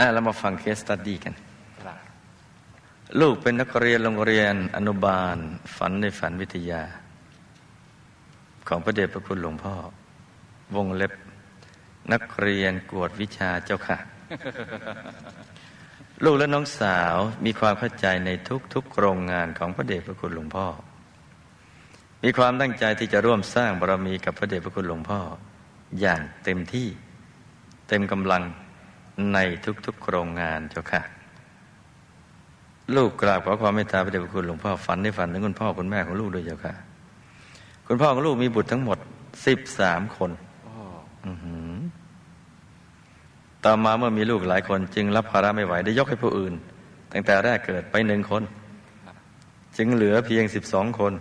อะเรามาฟังเคสตัดดี้กันครับลูกเป็นนักเรียนโรงเรียนอนุบาล ฝันในฝันวิทยา ของพระเดชพระคุณหลวงพ่อ วงเล็บ นักเรียนกวดวิชาเจ้าค่ะ ลูกและน้องสาวมีความเข้าใจในทุกๆโครงงานของพระเดชพระคุณหลวงพ่อ มีความตั้งใจที่จะร่วมสร้างบารมีกับพระเดชพระคุณหลวงพ่อ อย่างเต็มที่ เต็มกำลัง ในทุกๆโครงงานเจ้าค่ะ ลูกกราบขอความเมตตาพระเดชพระคุณหลวงพ่อฝันในฝันถึงคุณพ่อคุณแม่ของลูกด้วยเจ้าค่ะ คุณพ่อของลูกมีบุตรทั้งหมดสิบสามคนโอ้อื้อหือต่อมาเมื่อมีลูกหลายคนจึงรับภาระไม่ไหวได้ยกให้ผู้อื่น ตั้งแต่แรกเกิดไปหนึ่งคน จึงเหลือเพียงสิบสองคน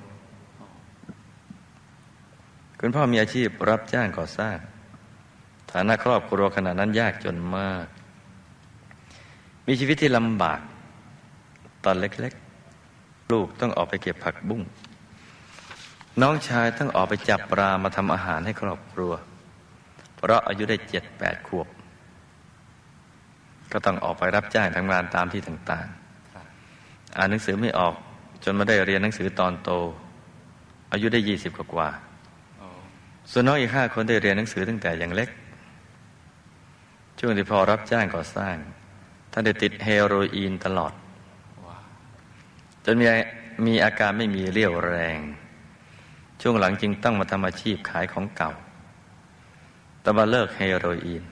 คุณพ่อมีอาชีพรับจ้างก่อสร้าง ฐานะครอบครัวขณะนั้นยากจนมาก มีชีวิตที่ลำบาก ตอนเล็กๆ ลูกต้องออกไปเก็บผักบุ้ง น้องชายต้องออกไปจับปลามาทำอาหารให้ครอบครัว เพราะอายุได้เจ็ดแปดขวบ ก็ต้องออกไปรับจ้างทำงานตามที่ต่างๆ อ่านหนังสือไม่ออกจนมาได้เรียนหนังสือตอนโต อายุได้ยี่สิบกว่าส่วนน้องอีกห้าคนได้เรียนหนังสือตั้งแต่ยังเล็ก ช่วงที่พอรับจ้างก่อสร้าง ท่านได้ติดเฮโรอีนตลอดว้าวจนมีมีอาการไม่มีเรี่ยวแรง ช่วงหลังจึงต้องมาทำอาชีพขายของเก่า แต่มาเลิกเฮโรอีน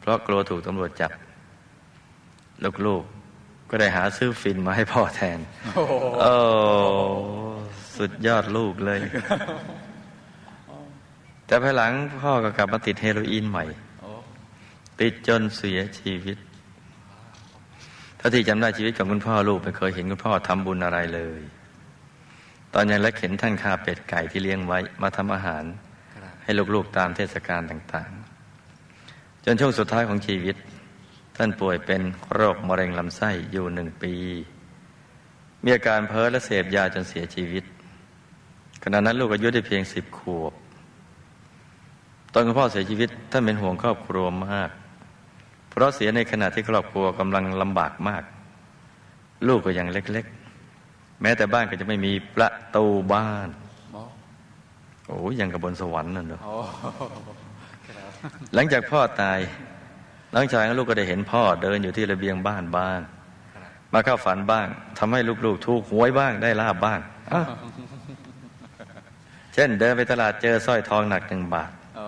เพราะกลัวถูกตำรวจจับ ลูกๆก็ได้หาซื้อฟินมาให้พ่อแทน โอ้โหโอ้สุดยอดลูกเลย แต่ภายหลังพ่อก็กลับมาติดเฮโรอีนใหม่โอ้ติดจนเสียชีวิต เท่าที่จำได้ชีวิตของคุณพ่อลูกไม่เคยเห็นคุณพ่อทำบุญอะไรเลย ตอนยังเล็กเห็นท่านฆ่าเป็ดไก่ที่เลี้ยงไว้มาทำอาหาร ให้ลูกๆตามเทศกาลต่างๆ จนช่วงสุดท้ายของชีวิต ท่านป่วยเป็นโรคมะเร็งลำไส้อยู่หนึ่งปี มีอาการเพ้อและเสพยาจนเสียชีวิตขณะนั้นลูกอายุได้เพียงสิบขวบ ตอนคุณพ่อเสียชีวิตท่านเป็นห่วงครอบครัวมาก เพราะเสียในขณะที่ครอบครัวกำลังลำบากมาก ลูกก็ยังเล็ก ๆ แม้แต่บ้านก็จะไม่มีประตูบ้านโอ้โอ้ยยังกับบนสวรรค์นั่นเนอะโอ้ครับหลังจากพ่อตายน้องชายของลูกก็ได้เห็นพ่อเดินอยู่ที่ระเบียงบ้านบ้างครับมาเข้าฝันบ้างทำให้ลูกๆ ถูกหวยบ้างได้ลาบบ้างอ้าวเช่นเดินไปตลาดเจอสร้อยทองหนักหนึ่งบาทโอ้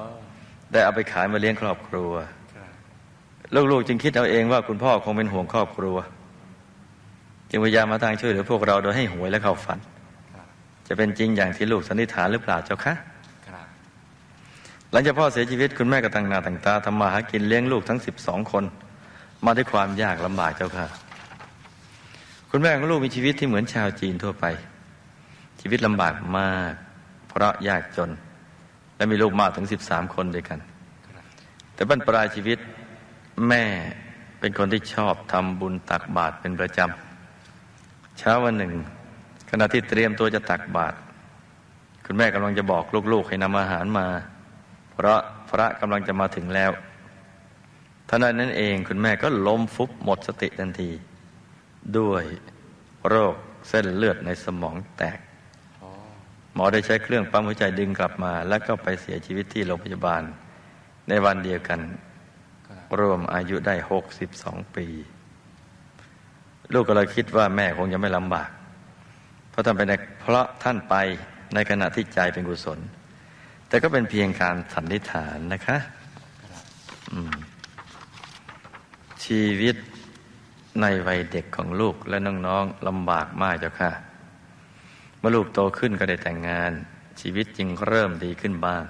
ได้เอาไปขายมาเลี้ยงครอบครัวครับ ลูกๆจึงคิดเอาเองว่าคุณพ่อคงเป็นห่วงครอบครัว จึงพยายามมาทางช่วยเหลือพวกเราโดยให้หวยและเข้าฝัน จะเป็นจริงอย่างที่ลูกสันนิษฐานหรือเปล่าเจ้าคะหลังจากพ่อเสียชีวิตคุณแม่ก็ตั้งหน้าตั้งตาทำมาหากินเลี้ยงลูกทั้งสิบสองคน มาด้วยความยากลำบากเจ้าค่ะ คุณแม่ของลูกมีชีวิตที่เหมือนชาวจีนทั่วไป ชีวิตลำบากมาก เพราะยากจน และมีลูกมากถึงสิบสามคนด้วยกัน แต่บรรปลายชีวิต แม่เป็นคนที่ชอบทำบุญตักบาตรเป็นประจำ เช้าวันหนึ่ง ขณะที่เตรียมตัวจะตักบาตรคุณแม่กำลังจะบอกลูกๆให้นำอาหารมา เพราะพระกำลังจะมาถึงแล้วท่านั้นเองคุณแม่ก็ล้มฟุบหมดสติทันที ด้วยโรคเส้นเลือดในสมองแตก หมอได้ใช้เครื่องปั๊มหัวใจดึงกลับมา แล้วก็ไปเสียชีวิตที่โรงพยาบาลในวันเดียวกัน รวมอายุได้หกสิบสองปี ลูกก็เลยคิดว่าแม่คงจะไม่ลำบาก เพราะท่านไปในเพราะท่านไปในขณะที่ใจเป็นกุศล แต่ก็เป็นเพียงการสันนิษฐานนะคะ ชีวิตในวัยเด็กของลูกและน้องๆลำบากมากเจ้าค่ะ เมื่อลูกโตขึ้นก็ได้แต่งงาน ชีวิตจึงเริ่มดีขึ้นบ้าง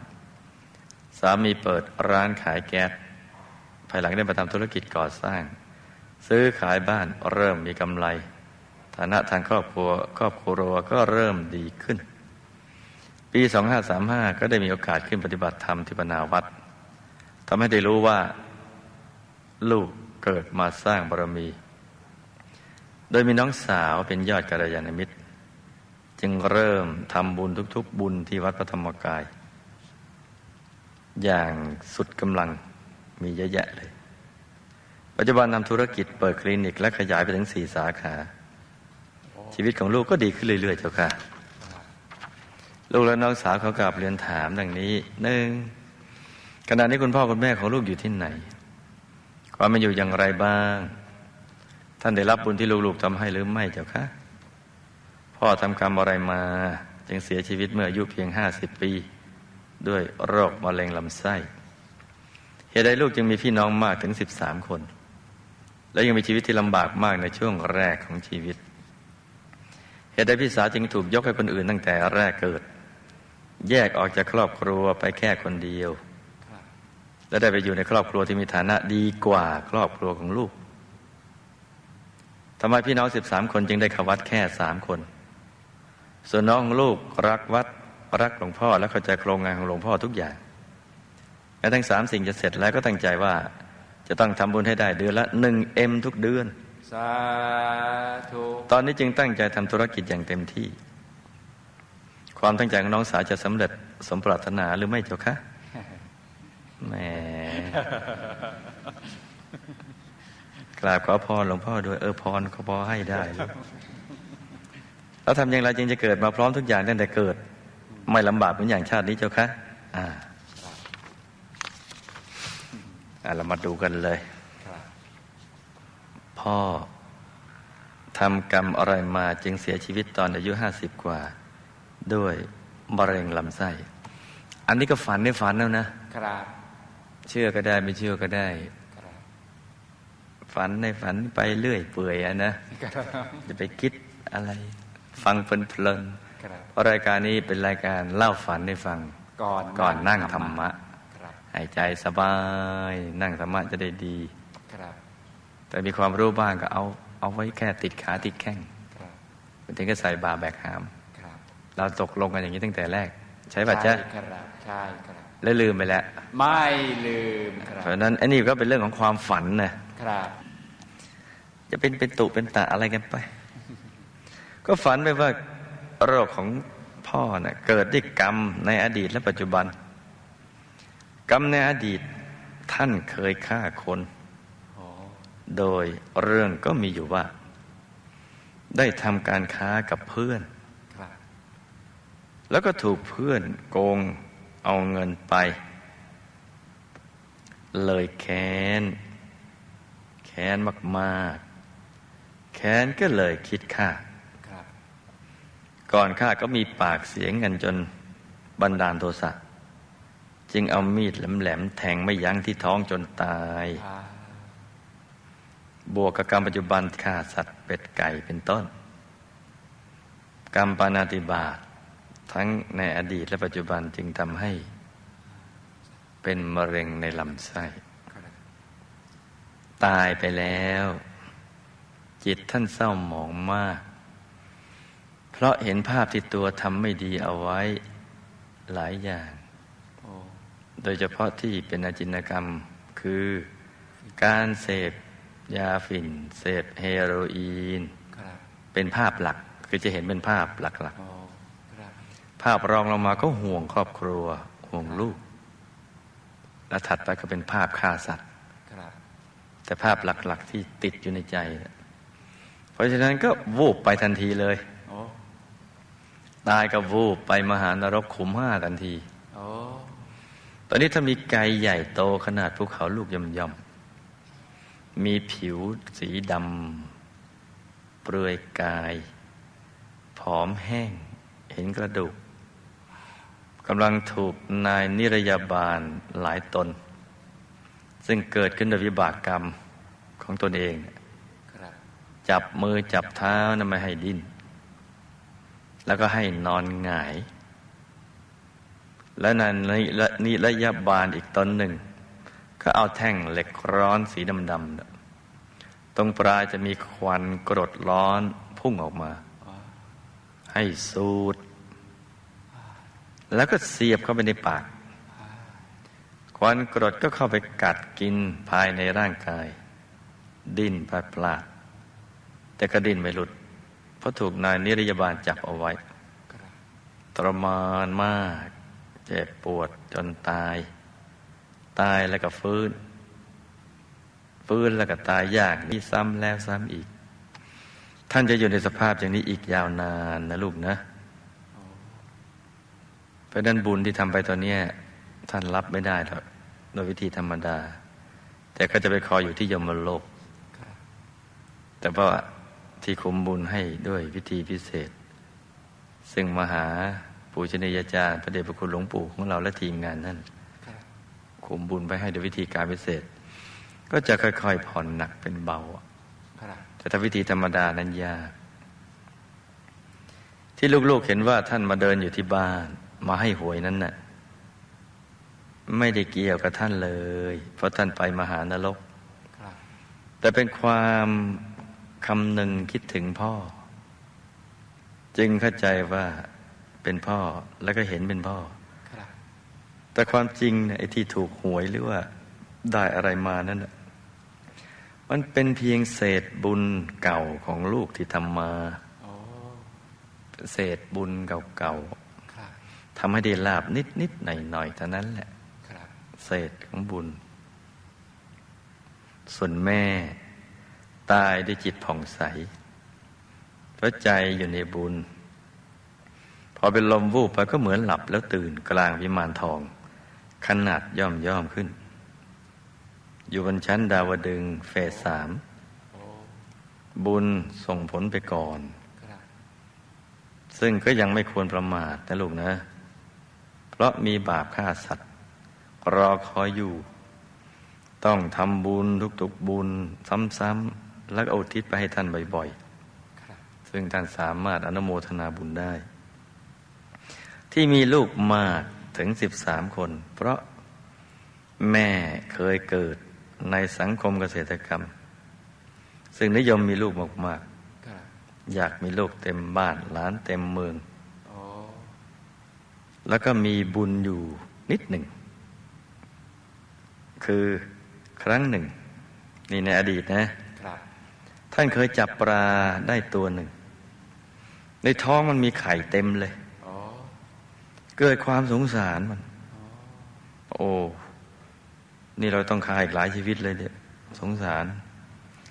สามีเปิดร้านขายแก๊ส ภายหลังได้มาทำธุรกิจก่อสร้าง ซื้อขายบ้านเริ่มมีกำไร ฐานะทางครอบครัวครอบครัวก็เริ่มดีขึ้น ปี 2535 ก็ได้มีโอกาสขึ้นปฏิบัติธรรมที่ปนาวัดทำให้ได้รู้ว่า ลูกเกิดมาสร้างบารมี โดยมีน้องสาวเป็นยอดกัลยาณมิตร จึงเริ่มทำบุญทุกๆ บุญที่วัดพระธรรมกาย อย่างสุดกำลัง มีเยอะแยะเลย ปัจจุบันทำธุรกิจเปิดคลินิก และขยายไปถึงสี่สาขา ชีวิตของลูกก็ดีขึ้นเรื่อย ๆ เจ้าค่ะ ลูกและน้องสาวเขากลับเรียนถามดังนี้หนึ่งขณะนี้คุณพ่อคุณแม่ของลูกอยู่ที่ไหน ความเป็นอยู่อย่างไรบ้าง ท่านได้รับบุญที่ลูกๆทำให้หรือไม่เจ้าคะ พ่อทำกรรมอะไรมา จึงเสียชีวิตเมื่ออายุเพียงห้าสิบปี ด้วยโรคมะเร็งลำไส้ ตุใดลูกจึงมีพี่น้องมากถึงสิบสามคน และยังมีชีวิตที่ลำบากมากในช่วงแรกของชีวิตเหตุใดพี่สาวจึงถูกยกให้คนอื่นตั้งแต่แรกเกิด แยกออกจากครอบครัวไปแค่คนเดียว และได้ไปอยู่ในครอบครัวที่มีฐานะดีกว่าครอบครัวของลูกทำไมพี่น้องสิบสามคนจึงได้เข้าวัดแค่สามคน ส่วนน้องลูกรักวัดรักหลวงพ่อและเข้าใจโครงงานของหลวงพ่อทุกอย่าง แม้ทั้งสามสิ่งจะเสร็จแล้วก็ตั้งใจว่า จะต้องทำบุญให้ได้เดือนละหนึ่งเอ็มทุกเดือน สาธุ ตอนนี้จึงตั้งใจทำธุรกิจอย่างเต็มที่ ความตั้งใจของน้องสาวจะสำเร็จสมปรารถนาหรือไม่เจ้าคะแหมกราบขอพรหลวงพ่อด้วยเออพรก็พอให้ได้ลูกแล้วทำอย่างไรจึงจะเกิดมาพร้อมทุกอย่างตั้งแต่เกิด ไม่ลำบากเหมือนอย่างชาตินี้เจ้าคะอ่าอ่า เรามาดูกันเลยครับพ่อทำกรรมอะไรมาจึงเสียชีวิตตอนอายุห้าสิบกว่า ด้วยมะเร็งลำไส้ อันนี้ก็ฝันในฝันแล้วนะครับเชื่อก็ได้ไม่เชื่อก็ได้ครับฝันในฝันไปเรื่อยเปื่อยอะนะครับจะไปคิดอะไร ฟังเพลินครับๆเพราะรายการนี้เป็นรายการเล่าฝันให้ฟังก่อนก่อนนั่งธรรมะครับหายใจสบาย นั่งธรรมะจะได้ดี ครับ แต่มีความรู้บ้างก็เอา เอาไว้แค่ติดขาติดแข้งครับเป็นถึงก็ใส่บาแบกหามครับเราตกลงกันอย่างนี้ตั้งแต่แรก ใช่ป่ะจ๊ะใช่ครับใช่ครับแล้วลืมไปแล้ว ไม่ลืมครัเพบราะฉะนั้นอันนี้ก็เป็นเรื่องของความฝันนะครับ จะเป็นเป็นตุเป็นตะอะไรกันไป ก็ฝันไปว่าโรคของพ่อน่ะเกิดด้วยกรรมในอดีตและปัจจุบัน กรรมในอดีตท่านเคยฆ่าคนโดยเรื่องก็มีอยู่ว่า ได้ทำการค้ากับเพื่อน แล้วก็ถูกเพื่อนโกงเอาเงินไป เลยแค้น แค้นมากๆ แค้นก็เลยคิดฆ่า ก่อนฆ่าก็มีปากเสียงกันจนบันดาลโทสะ จึงเอามีดแหลมๆแทงไม่ยั้งที่ท้องจนตายอ่าบวกกับกรรมปัจจุบันฆ่าสัตว์เป็ดไก่เป็นต้น กรรมปานาติบาตทั้งในอดีตและปัจจุบันจึงทำให้ เป็นมะเร็งในลำไส้ครับตายไปแล้ว จิตท่านเศร้าหมองมาก เพราะเห็นภาพที่ตัวทำไม่ดีเอาไว้หลายอย่างโอ้ โดยเฉพาะที่เป็นอาจินกรรมคือการเสพยาฝิ่น เสพเฮโรอีนครับเป็นภาพหลักคือจะเห็นเป็นภาพหลักโอ้ครับๆภาพรองลงมาก็ห่วงครอบครัว ห่วงลูก และถัดไปก็เป็นภาพฆ่าสัตว์ครับแต่ภาพหลักๆที่ติดอยู่ในใจน่ะเพราะฉะนั้นก็วูบไปทันทีเลยโอ้ตายก็วูบไปมหานรกขุมห้าทันทีโอ้ ตอนนี้ถ้ามีไก่ใหญ่โตขนาดภูเขาลูกย่อมๆมีผิวสีดำเปลือยกาย ผอมแห้ง เห็นกระดูกกำลังถูกนายนิรยาบาลหลายตน ซึ่งเกิดขึ้นโดยวิบากกรรมของตนเอง จับมือจับเท้านะไม่ให้ดิ้น แล้วก็ให้นอนหงาย และนันนิระยะบาลอีกตนหนึ่ง ก็เอาแท่งเหล็กร้อนสีดำๆน่ะตรงปลายจะมีควันกรดร้อนพุ่งออกมา ให้สูดแล้วก็เสียบเข้าไปในปาก ควันกรดก็เข้าไปกัดกินภายในร่างกาย ดิ้นพลาดพลาดแต่ก็ดิ้นไม่หลุด เพราะถูกนายนิรยาบาลจับเอาไว้ ทรมานมาก เจ็บปวดจนตาย ตายแล้วก็ฟื้น ฟื้นแล้วก็ตายยากนี่ซ้ำแล้วซ้ำอีก ท่านจะอยู่ในสภาพอย่างนี้อีกยาวนานนะลูกนะเพราะนั้นบุญที่ทำไปตอนนี้ท่านรับไม่ได้หรอกโดยวิธีธรรมดา แต่ก็จะไปคอยอยู่ที่ยมโลก แต่ว่าที่คุมบุญให้ด้วยวิธีพิเศษ ซึ่งมหา ปูชนียาจารย์ พระเดชพระคุณหลวงปู่ของเราและทีมงานนั่นครับคุมบุญไปให้ด้วยวิธีการพิเศษ ก็จะค่อยๆผ่อนหนักเป็นเบาครับแต่ถ้าวิธีธรรมดานั้นยาก ที่ลูกๆเห็นว่าท่านมาเดินอยู่ที่บ้าน มาให้หวยนั้นน่ะไม่ได้เกี่ยวกับท่านเลย เพราะท่านไปมหานรกครับแต่เป็นความคำหนึ่งคิดถึงพ่อ จึงเข้าใจว่า เป็นพ่อแล้วก็เห็นเป็นพ่อครับแต่ความจริงเนี่ยไอ้ที่ถูกหวยหรือว่าได้อะไรมานั่นน่ะมันเป็นเพียงเศษบุญเก่าของลูกที่ทำมาโอ้เศษบุญเก่าครับๆทำให้ได้ลาบนิดนิดๆหน่อยหน่อยๆเท่านั้นแหละครับเศษของบุญ ส่วนแม่ตายด้วยจิตผ่องใสเพราะใจอยู่ในบุญ พอเป็นลมวูบไปก็เหมือนหลับแล้วตื่นกลางวิมานทอง ขนาดย่อมย่อมขึ้น อยู่บนชั้นดาวดึงเฟสสาม บุญส่งผลไปก่อน ซึ่งก็ยังไม่ควรประมาทนะลูกนะ เพราะมีบาปฆ่าสัตว์ รอคอยอยู่ ต้องทำบุญทุกๆบุญ ซ้ำๆแล้วก็อุทิศไปให้ท่านบ่อยๆ ซึ่งท่านสามารถอนุโมทนาบุญได้ ที่มีลูกมากถึงสิบสามคน เพราะแม่เคยเกิดในสังคมเกษตรกรรม ซึ่งนิยมมีลูกมากๆครับอยากมีลูกเต็มบ้านหลานเต็มเมืองโอ้แล้วก็มีบุญอยู่นิดหนึ่ง คือครั้งหนึ่ง นี่ในอดีตนะครับท่านเคยจับปลาได้ตัวหนึ่ง ในท้องมันมีไข่เต็มเลยโอ้ เกิดความสงสารมัน โอ้ นี่เราต้องฆ่าอีกหลายชีวิตเลยเนี่ยสงสาร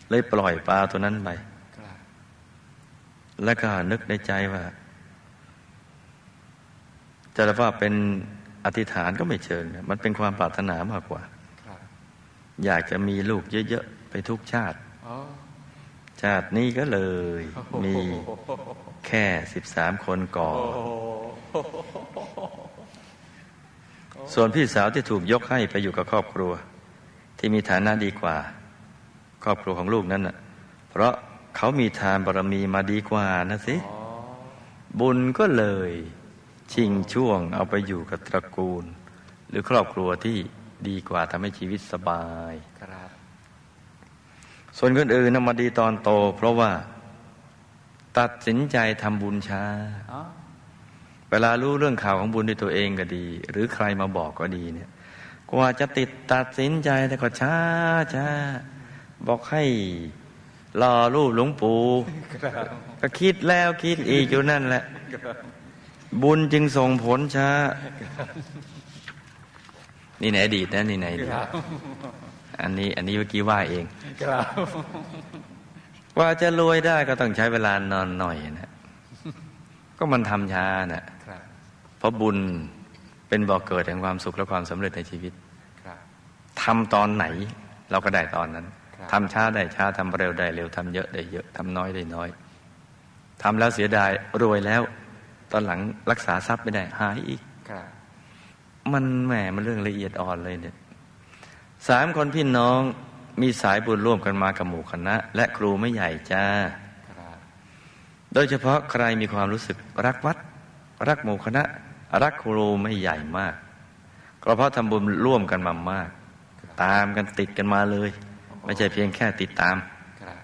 เลยปล่อยปลาตัวนั้นไปครับแล้วก็นึกในใจว่า จะเรียกว่าเป็นอธิษฐานก็ไม่เชิงนะมันเป็นความปรารถนามากกว่าครับอยากจะมีลูกเยอะๆ ไปทุกชาติโอ้ชาตินี้ก็เลย มีแค่สิบสามคนก่อน ส่วนพี่สาวที่ถูกยกให้ไปอยู่กับครอบครัว ที่มีฐานะดีกว่า ครอบครัวของลูกนั้นน่ะ เพราะเขามีทานบารมีมาดีกว่านะสิอ๋อบุญก็เลยชิงช่วงเอาไปอยู่กับตระกูล หรือครอบครัวที่ดีกว่าทำให้ชีวิตสบายครับส่วนคนอื่นนะมาดีตอนโต เพราะว่า ตัดสินใจทำบุญช้าอ๋อ เวลารู้เรื่องข่าวของบุญด้วยตัวเองก็ดี หรือใครมาบอกก็ดีเนี่ย กว่าจะติดตัดสินใจแต่ก็ช้าช้าบอกให้รอรูปหลวงปู่ก็คิดแล้วคิดอีกอยู่นั่นแหละ บุญจึงส่งผลช้า นี่ในอดีตนะนี่ในอดีตอันนี้ อันนี้เมื่อกี้ว่าเองครับกว่าจะรวยได้ก็ต้องใช้เวลานอนหน่อยนะ ก็มันทำช้านะครับเพราะบุญเป็นบ่อกเกิดแห่งความสุขและความสำเร็จในชีวิตครับทำตอนไหนเราก็ได้ตอนนั้นครับทำช้าได้ช้าทำเร็วได้เร็วทำเยอะได้เยอะทำน้อยได้น้อยทำแล้วเสียดายรวยแล้ว ตอนหลังรักษาทรัพย์ไม่ได้หายอีกครับมันแหมมันเรื่องละเอียดอ่อนเลยเนี่ยสามคนพี่น้องมีสายบุญร่วมกันมากับหมู่คณะ และครูไม่ใหญ่จ้าครับโดยเฉพาะใครมีความรู้สึกรักวัด รักหมู่คณะ รักครูไม่ใหญ่มากก็เพราะทำบุญร่วมกันมามาก ตามกันติดกันมาเลย ไม่ใช่เพียงแค่ติดตามครับ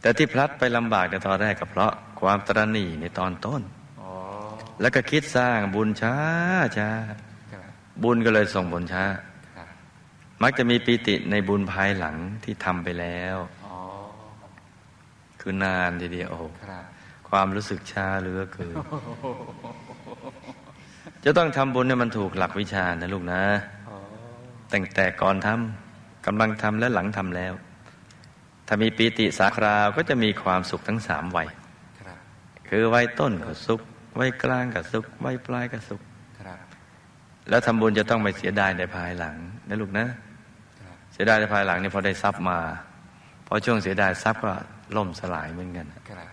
แต่ที่พลัดไปลำบากในตอนแรกก็เพราะความตระหนี่ในตอนต้นอ๋อแล้วก็คิดสร้างบุญช้าช้าครับบุญก็เลยส่งผลช้าครับมักจะมีปีติในบุญภายหลังที่ทำไปแล้วอ๋อ คือนานทีเดียวโอ้โหครับความรู้สึกช้าเหลือเกินจะต้องทำบุญเนี่ยมันถูกหลักวิชานะลูกนะอ๋อแต่งแต่ก่อนทำกกำลังทำและหลังทำแล้ว ถ้ามีปีติสาคราวก็จะมีความสุขทั้งสามวัยครับคือวัยต้นก็สุขวัยกลางก็สุขวัยปลายก็สุขครับแล้วทำบุญจะต้องไม่เสียดายในภายหลังนะลูกนะครับเสียดายในภายหลังนี่พอได้ทรัพย์มาพอช่วงเสียดายทรัพย์ก็ ล่มสลายเหมือนกันครับ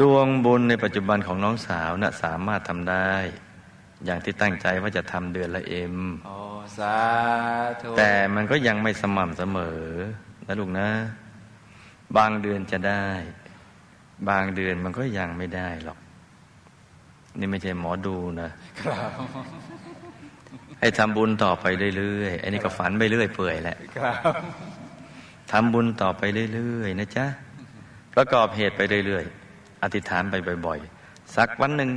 ดวงบุญในปัจจุบันของน้องสาวนะสามารถทำได้ อย่างที่ตั้งใจว่าจะทำเดือนละเอ็มโอ้สาธุแต่มันก็ยังไม่สม่ำเสมอนะลูกนะ บางเดือนจะได้ บางเดือนมันก็ยังไม่ได้หรอก นี่ไม่ใช่หมอดูนะครับให้ทำบุญต่อไปเรื่อยๆ อันนี้ก็ฝันไปเรื่อยเปื่อยแหละครับ ทำบุญต่อไปเรื่อยๆนะจ๊ะประกอบเหตุไปเรื่อยๆ อธิษฐานไปบ่อยๆ สักวันหนึ่ง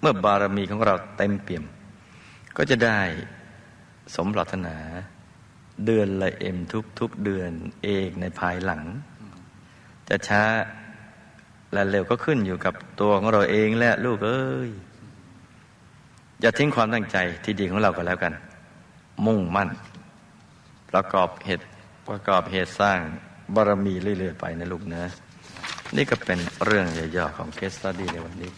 เมื่อบารมีของเราเต็มเปี่ยม ก็จะได้สมปรารถนา เดือนละเอ็มทุกๆเดือนเองในภายหลัง จะช้าและเร็วก็ขึ้นอยู่กับตัวของเราเองและลูกเอ้ย อย่าทิ้งความตั้งใจที่ดีของเราก็แล้วกัน มุ่งมั่น ประกอบเหตุ ประกอบเหตุสร้างบารมีเรื่อยๆไปนะลูกนะ นี่ก็เป็นเรื่องย่อๆของเคสตัดี้ในวันนี้